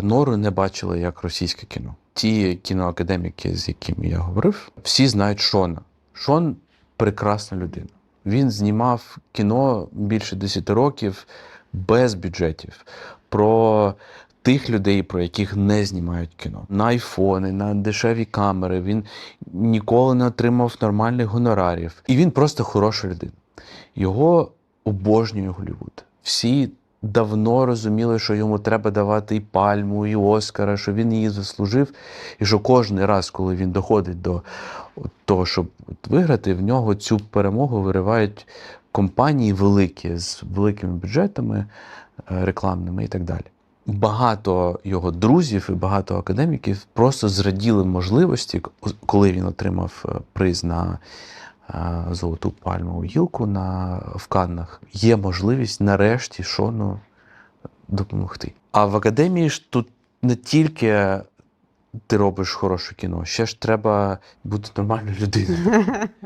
нору не бачили як російське кіно. Ті кіноакадеміки, з якими я говорив, всі знають Шона. Шон прекрасна людина. Він знімав кіно більше 10 років без бюджетів. Про тих людей, про яких не знімають кіно. На айфони, на дешеві камери. Він ніколи не отримав нормальних гонорарів. І він просто хороша людина. Його обожнює Голлівуд. Всі давно розуміли, що йому треба давати і пальму, і Оскара, що він її заслужив. І що кожен раз, коли він доходить до того, щоб виграти, в нього цю перемогу виривають компанії великі з великими бюджетами е, рекламними і так далі. Багато його друзів і багато академіків просто зраділи можливості, коли він отримав е, приз на золоту пальмову гілку на в Каннах. Є можливість нарешті Шону допомогти. А в академії ж тут не тільки ти робиш хороше кіно, ще ж треба бути нормальною людиною.